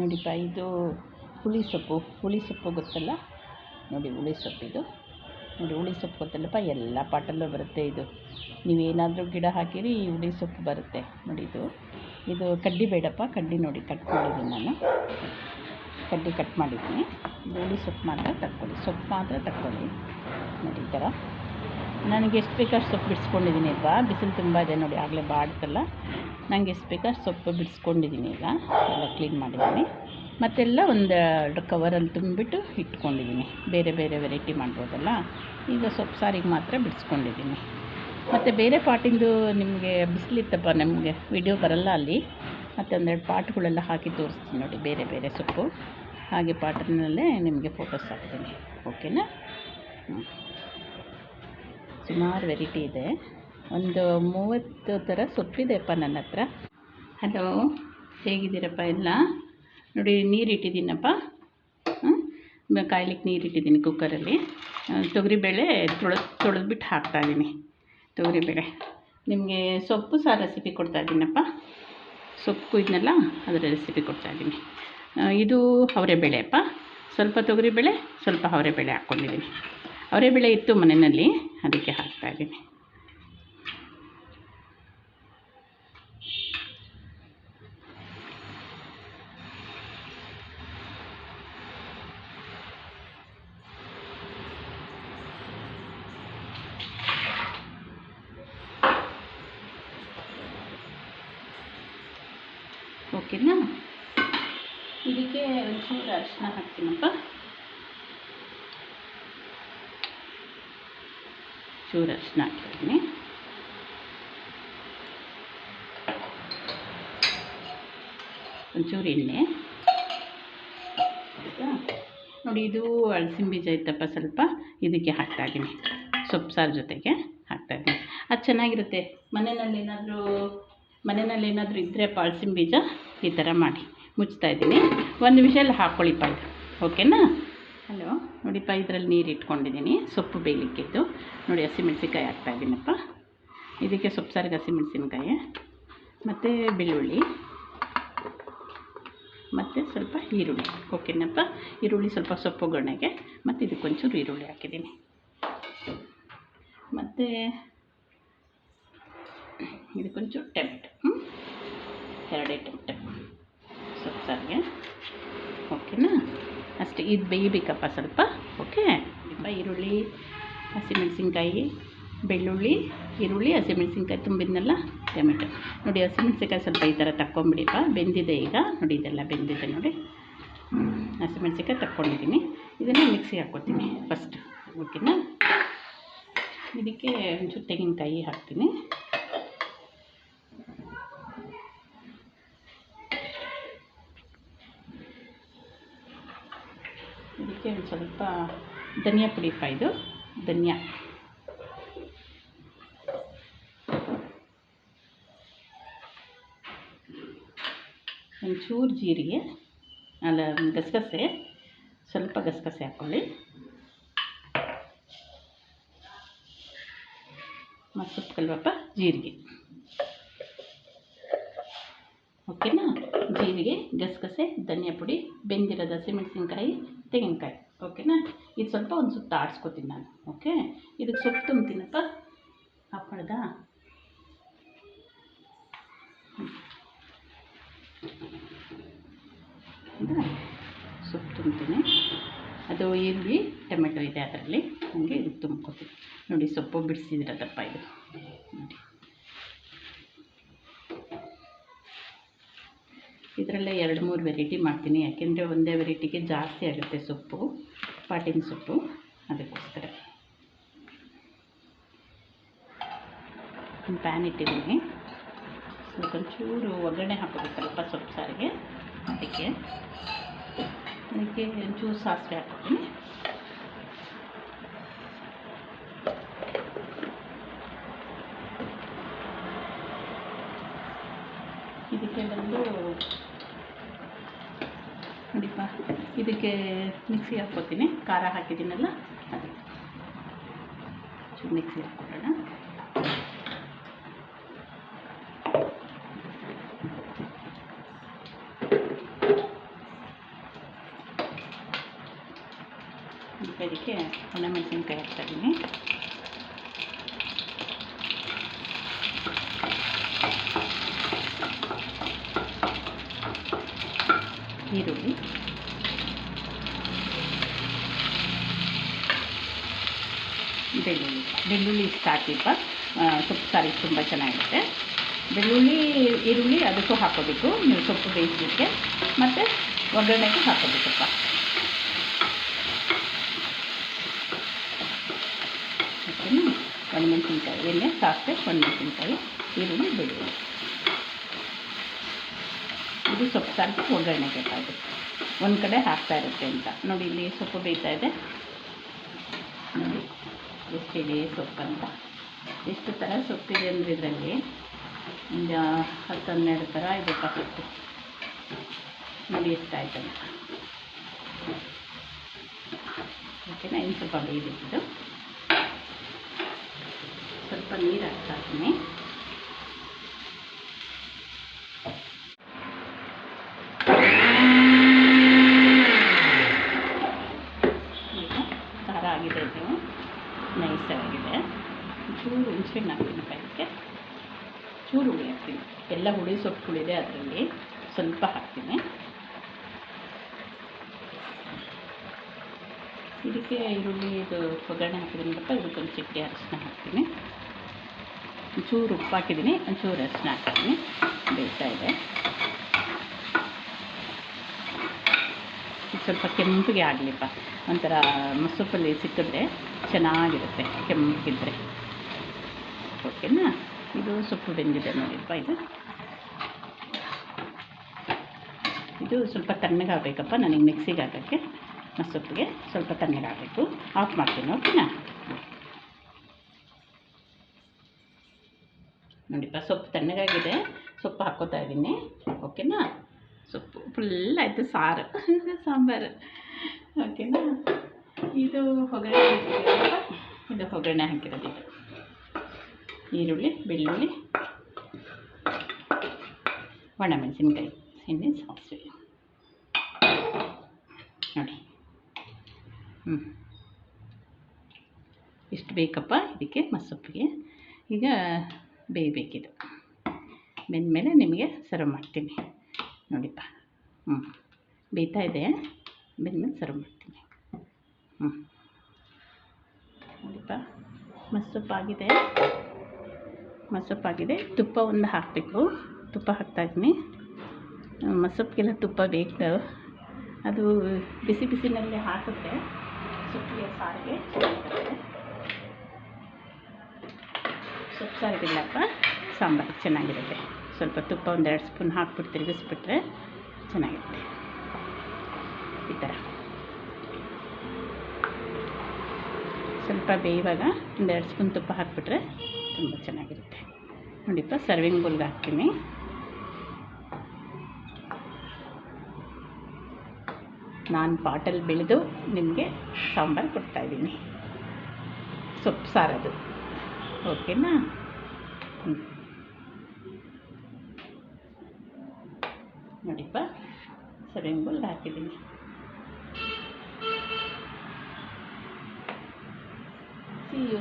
ನೋಡಿಪ್ಪ, ಇದು ಹುಳಿ ಸೊಪ್ಪು ಹುಳಿ ಸೊಪ್ಪು ಗೊತ್ತಲ್ಲ? ನೋಡಿ, ಹುಳಿ ಸೊಪ್ಪಿದು ನೋಡಿ, ಹುಳಿ ಸೊಪ್ಪು ಗೊತ್ತಲ್ಲಪ್ಪ, ಎಲ್ಲ ಪಾಟಲ್ಲೂ ಬರುತ್ತೆ ಇದು. ನೀವೇನಾದರೂ ಗಿಡ ಹಾಕಿರಿ, ಈ ಹುಳಿ ಸೊಪ್ಪು ಬರುತ್ತೆ. ನೋಡಿ, ಇದು ಇದು ಕಡ್ಡಿ ಬೇಡಪ್ಪ, ಕಡ್ಡಿ ನೋಡಿ, ಕಟ್ ಮಾಡಿದ್ದೀನಿ ನಾನು. ಕಡ್ಡಿ ಕಟ್ ಮಾಡಿದ್ದೀನಿ. ಹುಳಿ ಸೊಪ್ಪು ಮಾತ್ರ ತಕ್ಕೊಳ್ಳಿ. ಸೊಪ್ಪು ಮಾತ್ರ ತಕ್ಕೊಳ್ಳಿ. ನೋಡಿ, ಈ ಥರ. ನನಗೆ ಎಷ್ಟು ಬೇಕಾದ್ರೆ ಸೊಪ್ಪು ಬಿಡಿಸ್ಕೊಂಡಿದ್ದೀನಿ ಅಲ್ವಾ? ಬಿಸಿಲು ತುಂಬ ಇದೆ ನೋಡಿ, ಆಗಲೇ ಬಾಡ್ತಲ್ಲ. ನನಗೆ ಎಷ್ಟು ಸೊಪ್ಪು ಬಿಡಿಸ್ಕೊಂಡಿದ್ದೀನಿ ಈಗ. ಎಲ್ಲ ಕ್ಲೀನ್ ಮಾಡಿದ್ದೀನಿ ಮತ್ತೆಲ್ಲ ಒಂದು ಕವರಲ್ಲಿ ತುಂಬಿಬಿಟ್ಟು ಇಟ್ಕೊಂಡಿದ್ದೀನಿ ಬೇರೆ ಬೇರೆ ವೆರೈಟಿ ಮಾಡ್ಬೋದಲ್ಲ? ಈಗ ಸೊಪ್ಪು ಸಾರಿಗೆ ಮಾತ್ರ ಬಿಡಿಸ್ಕೊಂಡಿದ್ದೀನಿ ಮತ್ತು ಬೇರೆ ಪಾಟಿಂದು ನಿಮಗೆ ಬಿಸಿಲಿತ್ತಪ್ಪ ನಮಗೆ? ವಿಡಿಯೋ ಬರಲ್ಲ ಅಲ್ಲಿ. ಮತ್ತು ಒಂದೆರಡು ಪಾಟ್ಗಳೆಲ್ಲ ಹಾಕಿ ತೋರಿಸ್ತೀನಿ ನೋಡಿ, ಬೇರೆ ಬೇರೆ ಸೊಪ್ಪು. ಹಾಗೆ ಪಾಟ್ನಲ್ಲೇ ನಿಮಗೆ ಫೋಟೋಸ್ ಹಾಕ್ತೀನಿ. ಓಕೆನಾ ಸುಮಾರು ವೆರೈಟಿ ಇದೆ. ಒಂದು ಮೂವತ್ತು ಥರ ಸೊಪ್ಪಿದೆಯಪ್ಪ ನನ್ನ ಹತ್ರ. ಹಲೋ ಹೇಗಿದ್ದೀರಪ್ಪ ಎಲ್ಲ? ನೋಡಿ ನೀರು ಇಟ್ಟಿದ್ದೀನಪ್ಪ ಕಾಯ್ಲಿಕ್ಕೆ ನೀರು ಇಟ್ಟಿದ್ದೀನಿ ಕುಕ್ಕರಲ್ಲಿ ತೊಗರಿಬೇಳೆ ತೊಳೆದು ತೊಳೆದ್ಬಿಟ್ಟು ಹಾಕ್ತಾಯಿದ್ದೀನಿ ತೊಗರಿಬೇಳೆ. ನಿಮಗೆ ಸೊಪ್ಪು ಸಹ ರೆಸಿಪಿ ಕೊಡ್ತಾಯಿದ್ದೀನಪ್ಪ ಸೊಪ್ಪು ಇದನ್ನೆಲ್ಲ ಅದರ ರೆಸಿಪಿ ಕೊಡ್ತಾಯಿದ್ದೀನಿ ಇದು ಅವರೆಬೇಳೆಯಪ್ಪ. ಸ್ವಲ್ಪ ತೊಗರಿಬೇಳೆ, ಸ್ವಲ್ಪ ಅವರೆಬೇಳೆ ಹಾಕ್ಕೊಂಡಿದ್ದೀನಿ. ಅವರೆಬೇಳೆ ಇತ್ತು ಮನೆಯಲ್ಲಿ, ಅದಕ್ಕೆ ಹಾಕ್ತಾಯಿದ್ದೀನಿ ಓಕೆನಾ ಇದಕ್ಕೆ ಒಂಚೂರು ಅರಿಶಿನ ಹಾಕ್ತೀನಪ್ಪ. ಚೂರು ಅರಿಶಿನ ಹಾಕಿದ್ದೀನಿ ಒಂಚೂರು ಎಣ್ಣೆ. ನೋಡಿ, ಇದು ಅಳಸಿನ ಬೀಜ ಇತ್ತಪ್ಪ ಸ್ವಲ್ಪ. ಇದಕ್ಕೆ ಹಾಕ್ತಾಯಿದ್ದೀನಿ ಸೊಪ್ಪು ಸಾರು ಜೊತೆಗೆ ಹಾಕ್ತಾ ಇದ್ದೀನಿ. ಅದು ಚೆನ್ನಾಗಿರುತ್ತೆ. ಮನೆಯಲ್ಲಿ ಏನಾದರೂ ಮನೆಯಲ್ಲಿ ಏನಾದರೂ ಇದ್ದರೆ ಪಾಳ್ಸಿನ ಬೀಜ. ಈ ಥರ ಮಾಡಿ ಮುಚ್ತಾ ಇದ್ದೀನಿ. ಒಂದು ವಿಷಲ್ ಹಾಕ್ಕೊಳ್ಳಿಪ್ಪ ಇದು. ಓಕೆನಾ ಹಲೋ ನೋಡಿಪ್ಪ, ಇದರಲ್ಲಿ ನೀರು ಇಟ್ಕೊಂಡಿದ್ದೀನಿ. ಸೊಪ್ಪು ಬೇಯಲಿಕ್ಕಿತ್ತು ನೋಡಿ, ಹಸಿಮೆಣ್ಸಿನ್ಕಾಯಿ ಹಾಕ್ತಾಯಿದ್ದೀನಪ್ಪ ಇದಕ್ಕೆ ಸೊಪ್ಪು ಸಾರಿಗೆ ಹಸಿಮೆಣ್ಸಿನ್ಕಾಯಿ. ಮತ್ತು ಬೆಳ್ಳುಳ್ಳಿ. ಮತ್ತು ಸ್ವಲ್ಪ ಈರುಳ್ಳಿ. ಓಕೆನಪ್ಪ ಈರುಳ್ಳಿ ಸ್ವಲ್ಪ ಸೊಪ್ಪು ಒಗ್ಗರಣೆಗೆ. ಮತ್ತು ಇದಕ್ಕೊಂಚೂರು ಈರುಳ್ಳಿ ಹಾಕಿದ್ದೀನಿ. ಮತ್ತು ಇದಕ್ಕೊಂಚೂರು ಟೆಮೆಟೊ. ಹ್ಞೂ ಎರಡೇ ಟೊಮೆಟೊ ಸಾರಿಗೆ ಓಕೆನಾ ಅಷ್ಟೇ, ಇದು ಬೇಯಬೇಕಪ್ಪ ಸ್ವಲ್ಪ. ಓಕೆ ಸ್ವಲ್ಪ ಈರುಳ್ಳಿ, ಹಸಿಮೆಣಸಿನ್ಕಾಯಿ, ಬೆಳ್ಳುಳ್ಳಿ, ಈರುಳ್ಳಿ, ಹಸಿಮೆಣಸಿನ್ಕಾಯಿ ತುಂಬಿದ್ನಲ್ಲ, ಟೊಮೆಟೊ. ನೋಡಿ, ಹಸಿಮೆಣ್ಸಿನ್ಕಾಯಿ ಸ್ವಲ್ಪ ಈ ಥರ ತಕ್ಕೊಂಬಿಡಿಪ್ಪ. ಬೆಂದಿದೆ ಈಗ. ನೋಡಿ, ಇದೆಲ್ಲ ಬೆಂದಿದೆ ನೋಡಿ. ಹಸಿಮೆಣಸಿನ್ಕಾಯಿ ತಕ್ಕೊಂಡಿದ್ದೀನಿ. ಇದನ್ನು ಮಿಕ್ಸಿಗೆ ಹಾಕ್ಕೊತೀನಿ ಫಸ್ಟ್ ಓಕೆನಾ ಇದಕ್ಕೆ ಒಂಚೂರು ತೆಂಗಿನಕಾಯಿ ಹಾಕ್ತೀನಿ ಇದಕ್ಕೆ ಒಂದು ಸ್ವಲ್ಪ ಧನಿಯಾ ಪುಡಿ ಕಾಯ್ದು ಧನಿಯಾ. ಒಂಚೂರು ಜೀರಿಗೆ, ಅಲ್ಲ, ಗಸಗಸೆ, ಸ್ವಲ್ಪ ಗಸಗಸೆ ಹಾಕ್ಕೊಳ್ಳಿ ಮತ್ತು ಕಲ್ವಪ್ಪ, ಜೀರಿಗೆ. ಓಕೆನಾ ಜೀರಿಗೆ, ಗಸಗಸೆ, ಧನಿಯಾ ಪುಡಿ, ಬೆಂದಿರೋದು ಹಸಿಮೆಣಸಿನ್ಕಾಯಿ, ತೆಂಗಿನಕಾಯಿ. ಓಕೆನಾ ಇದು ಸ್ವಲ್ಪ ಒಂದು ಸುತ್ತ ಆಡಿಸ್ಕೊತೀನಿ ನಾನು ಓಕೆ ಇದಕ್ಕೆ ಸೊಪ್ಪು ತುಂಬ್ತೀನಪ್ಪ. ಹಪ್ಪಳ್ದ ಸೊಪ್ಪು ತುಂಬ್ತೀನಿ. ಅದು ಈರುಳ್ಳಿ ಟೊಮೆಟೊ ಇದೆ ಅದರಲ್ಲಿ, ಹಾಗೆ ಇದು ತುಂಬ್ಕೊತೀನಿ. ನೋಡಿ ಸೊಪ್ಪು ಬಿಡಿಸಿದ್ರದಪ್ಪ ಇದು. ನೋಡಿ. ಇದರಲ್ಲೇ ಎರಡು ಮೂರು ವೆರೈಟಿ ಮಾಡ್ತೀನಿ, ಯಾಕೆಂದರೆ ಒಂದೇ ವೆರೈಟಿಗೆ ಜಾಸ್ತಿ ಆಗುತ್ತೆ ಸೊಪ್ಪು. ಪಾಟಿನ ಸೊಪ್ಪು ಅದಕ್ಕೋಸ್ಕರ. ಪ್ಯಾನ್ ಇಟ್ಟಿದ್ದೀನಿ. ಸ್ವಲ್ಪ ಒಂಚೂರು ಒಗ್ಗರಣೆ ಹಾಕೋಬೇಕಲ್ಲಪ್ಪ ಸೊಪ್ಪು ಸಾರಿಗೆ. ಅದಕ್ಕೆ ಅದಕ್ಕೆ ಒಂಚೂರು ಸಾಸಿವೆ ಹಾಕ್ತೀನಿ ಮಿಕ್ಸಿಗೆ ಮಿಕ್ಸಿ ಹಾಕ್ಕೋತೀನಿ ಖಾರ ಹಾಕಿದ್ದೀನಲ್ಲ ಅದು. ಮಿಕ್ಸಿ ಹಾಕ್ಕೊಳ್ಳೋಣ ಅದಕ್ಕೆ ಒಣಮೆಣಸಿನ್ಕಾಯಿ ಹಾಕ್ತಾಯಿದ್ದೀನಿ ಈರುಳ್ಳಿ. ಬೆಳ್ಳುಳ್ಳಿ ಬೆಳ್ಳುಳ್ಳಿ ಇಷ್ಟು ಹಾಕಿಪ್ಪ ಸೊಪ್ಪು ಸಾರಿಗೆ ತುಂಬ ಚೆನ್ನಾಗಿರುತ್ತೆ. ಬೆಳ್ಳುಳ್ಳಿ, ಈರುಳ್ಳಿ ಅದಕ್ಕೂ ಹಾಕೋಬೇಕು ನೀವು ಸೊಪ್ಪು ಬೇಯಿಸಲಿಕ್ಕೆ. ಮತ್ತು ಒಗ್ಗರಣೆಗೂ ಹಾಕೋಬೇಕಪ್ಪ ಓಕೆನಾ ಒಣಮೆಣಸಿನ್ಕಾಯಿ, ಎಣ್ಣೆ, ಸಾಸಿವೆ, ಒಣಮೆಣಸಿನ್ಕಾಯಿ, ಈರುಳ್ಳಿ, ಬೆಳ್ಳುಳ್ಳಿ. ಇದು ಸೊಪ್ಪು ಸಾರಿಗೆ ಒಗ್ಗರಣೆಗೆ ಬೇಕಾಗುತ್ತೆ. ಒಂದು ಕಡೆ ಹಾಕ್ತಾ ಇರುತ್ತೆ ಅಂತ. ನೋಡಿ, ಇಲ್ಲಿ ಸೊಪ್ಪು ಬೇಯ್ತಾ ಇದೆ. ಎಷ್ಟಿದೆ ಸೊಪ್ಪು ಅಂತ ಎಷ್ಟು ಥರ ಸೊಪ್ಪಿದೆ ಅಂದರೆ ಇದರಲ್ಲಿ? ಒಂದು ಹತ್ತು ಹನ್ನೆರಡು ಥರ ಇದು ಸೊಪ್ಪು ನೋಡಿ ಇಷ್ಟ ಆಯ್ತಂತ ಓಕೆನಾ ಇನ್ನು ಸ್ವಲ್ಪ ಬೇಯಿದ್ದು ಸ್ವಲ್ಪ ನೀರು ಹಾಕ್ತಾ ಇದ್ದೀನಿ ಈಗ ಖಾರ ಆಗಿದೆ ಇದು ನೈಸ್ ಆಗಿದೆ ಚೂರು ಹುಣಸೆಹಣ್ಣು ಹಾಕ್ತೀನಿ ಇದಕ್ಕೆ ಚೂರು ಹುಳಿ ಹಾಕ್ತೀನಿ ಎಲ್ಲ ಹುಳಿ ಸೊಪ್ಪುಗಳಿದೆ ಅದರಲ್ಲಿ. ಸ್ವಲ್ಪ ಹಾಕ್ತೀನಿ. ಇದಕ್ಕೆ ಈರುಳ್ಳಿ ಇದು ಒಗ್ಗರಣೆ ಹಾಕಿದ್ರಲ್ಲಪ್ಪ ಇದಕ್ಕೊಂದು ಚಿಟ್ಟೆ ಅರಿಶಿನ ಹಾಕ್ತೀನಿ. ಒಂಚೂರು ಉಪ್ಪು ಹಾಕಿದ್ದೀನಿ. ಒಂಚೂರು ಅರಿಶಿನ ಹಾಕ್ತೀನಿ. ಬೇಯ್ತಾ ಇದೆ. ಸ್ವಲ್ಪ ಕೆಂಪಿಗೆ ಆಗಲಿಪ್ಪ. ಒಂಥರ ಮೊಸೊಪ್ಪಲ್ಲಿ ಸಿಕ್ಕಿದ್ರೆ ಚೆನ್ನಾಗಿರುತ್ತೆ. ಕೆಂಪಗಿದ್ರೆ ಓಕೆನಾ ಇದು ಸೊಪ್ಪು ಬೆಂದಿದೆ ನೋಡಿಪ್ಪ ಇದು? ಇದು ಸ್ವಲ್ಪ ತಣ್ಣಗಾಗಬೇಕಪ್ಪ, ನನಗೆ ಮಿಕ್ಸಿಗೆ ಹಾಕೋಕ್ಕೆ. ಮಸೊಪ್ಪಿಗೆ ಸ್ವಲ್ಪ ತಣ್ಣಗಾಗಬೇಕು. ಆಫ್ ಮಾಡ್ತೀನಿ, ಓಕೆನಾ? ನೋಡಿಪ್ಪ, ಸೊಪ್ಪು ತಣ್ಣಗಾಗಿದೆ. ಸೊಪ್ಪು ಹಾಕೋತಾ ಇದ್ದೀನಿ, ಓಕೆನಾ? ಸೊಪ್ಪು ಫುಲ್ ಆಯಿತು, ಸಾರು, ಸಾಂಬಾರು, ಓಕೆನಾ? ಇದು ಒಗ್ಗರಣೆ ಇದು ಒಗ್ಗರಣೆ ಹಾಕಿರೋದು ಈರುಳ್ಳಿ, ಬೆಳ್ಳುಳ್ಳಿ, ಒಣಮೆಣಸಿನ್ಕಾಯಿ, ಎಣ್ಣೆ, ಸಾಸಿವೆ. ನೋಡಿ. ಹ್ಞೂ ಇಷ್ಟು ಬೇಕಪ್ಪ ಇದಕ್ಕೆ ಮಸೊಪ್ಪಿಗೆ ಈಗ ಬೇಯಬೇಕಿದು. ಬೆಂದಮೇಲೆ ನಿಮಗೆ ಸರ್ವ್ ಮಾಡ್ತೀನಿ. ನೋಡಿಪ್ಪ. ಹ್ಞೂ ಬೇಯ್ತಾ ಇದೆ ಬೆಂದಮೇಲೆ ಸರ್ವ್ ಮಾಡ್ತೀನಿ. ಹ್ಞೂ ನೋಡಿಪ್ಪ. ಮಸೊಪ್ಪಾಗಿದೆ ಮಸೊಪ್ಪಾಗಿದೆ ತುಪ್ಪ ಒಂದು ಹಾಕಬೇಕು. ತುಪ್ಪ ಹಾಕ್ತಾಯಿದ್ದೀನಿ ಮಸೊಪ್ಪಿಗೆಲ್ಲ ತುಪ್ಪ ಬೇಕು. ಅದು ಬಿಸಿ ಬಿಸಿನಲ್ಲಿ ಹಾಕಿದ್ರೆ ಸೊಪ್ಪಿಗೆ ಸಾರಿಗೆ. ಸೊಪ್ಪು ಸಾಂಬಾರು ಚೆನ್ನಾಗಿರುತ್ತೆ. ಸ್ವಲ್ಪ ತುಪ್ಪ ಒಂದೆರಡು ಸ್ಪೂನ್ ಹಾಕ್ಬಿಟ್ಟು ತಿರುಗಿಸ್ಬಿಟ್ರೆ ಚೆನ್ನಾಗಿರುತ್ತೆ. ಈ ಥರ. ಸ್ವಲ್ಪ ಬೇಯುವಾಗ ಒಂದೆರಡು ಸ್ಪೂನ್ ತುಪ್ಪ ಹಾಕ್ಬಿಟ್ರೆ ತುಂಬ ಚೆನ್ನಾಗಿರುತ್ತೆ. ನೋಡಿಪ್ಪ ಸರ್ವಿಂಗ್ ಬೌಲ್ಗೆ ಹಾಕ್ತೀನಿ. ನಾನು ಪಾಟಲ್ಲಿ ಬೆಳೆದು ನಿಮಗೆ ಸಾಂಬಾರು ಕೊಡ್ತಾಯಿದ್ದೀನಿ ಸೊಪ್ಪು ಸಾರದು. ಓಕೆನಾ? ನೋಡಿಪ್ಪ ಸರ್ವಿಂಗ್ ಬೌಲ್ ಹಾಕಿದ್ದೀನಿ. See you